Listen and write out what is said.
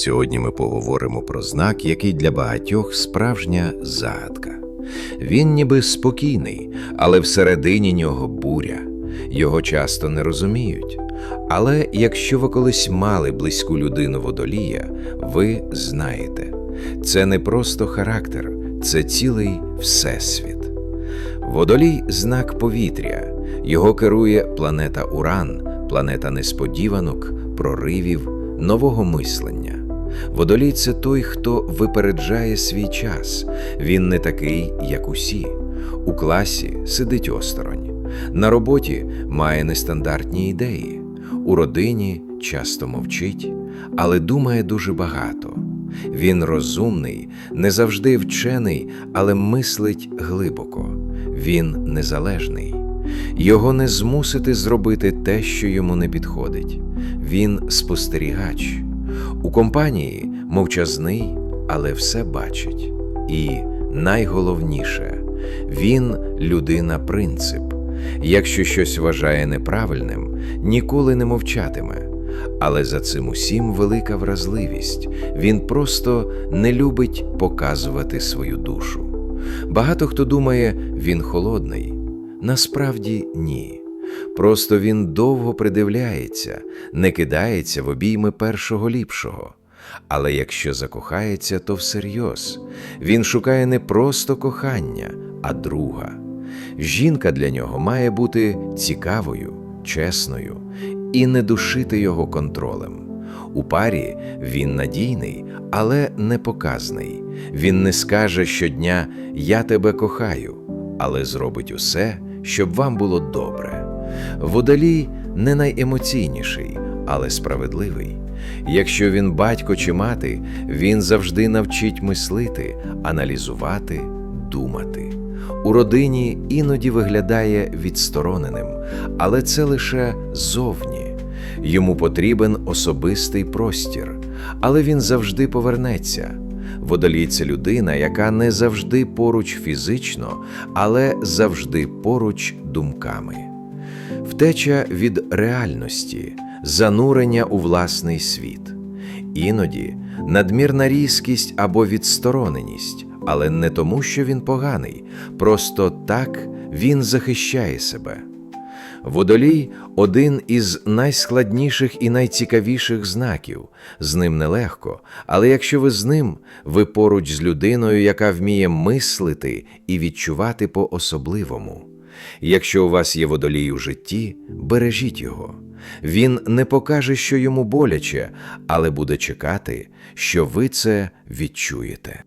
Сьогодні ми поговоримо про знак, який для багатьох справжня загадка. Він ніби спокійний, але всередині нього буря. Його часто не розуміють. Але якщо ви колись мали близьку людину водолія, ви знаєте, це не просто характер, це цілий всесвіт. Водолій знак повітря. Його керує планета Уран, планета несподіванок, проривів, нового мислення. Водолій це той, хто випереджає свій час. Він не такий, як усі. У класі сидить осторонь. На роботі має нестандартні ідеї. У родині часто мовчить, але думає дуже багато. Він розумний, не завжди вчений, але мислить глибоко. Він незалежний. Його не змусити зробити те, що йому не підходить. Він спостерігач. У компанії мовчазний, але все бачить. І найголовніше він людина принцип. Якщо щось вважає неправильним, ніколи не мовчатиме. Але за цим усім велика вразливість. Він просто не любить показувати свою душу. Багато хто думає, він холодний. Насправді ні. Просто він довго придивляється, не кидається в обійми першого ліпшого. Але якщо закохається, то всерйоз. Він шукає не просто кохання, а друга. Жінка для нього має бути цікавою, чесною і не душити його контролем. У парі він надійний, але не показний. Він не скаже щодня Я тебе кохаю, але зробить усе, щоб вам було добре. Водолій не найемоційніший, але справедливий. Якщо він батько чи мати, він завжди навчить мислити, аналізувати, думати. У родині іноді виглядає відстороненим, але це лише зовні. Йому потрібен особистий простір, але він завжди повернеться. Водолій це людина, яка не завжди поруч фізично, але завжди поруч думками. Втеча від реальності, занурення у власний світ. Іноді надмірна різкість або відстороненість, але не тому, що він поганий, просто так він захищає себе. Водолій один із найскладніших і найцікавіших знаків. З ним нелегко, але якщо ви з ним, ви поруч з людиною, яка вміє мислити і відчувати по-особливому. Якщо у вас є водолій у житті, бережіть його. Він не покаже, що йому боляче, але буде чекати, що ви це відчуєте.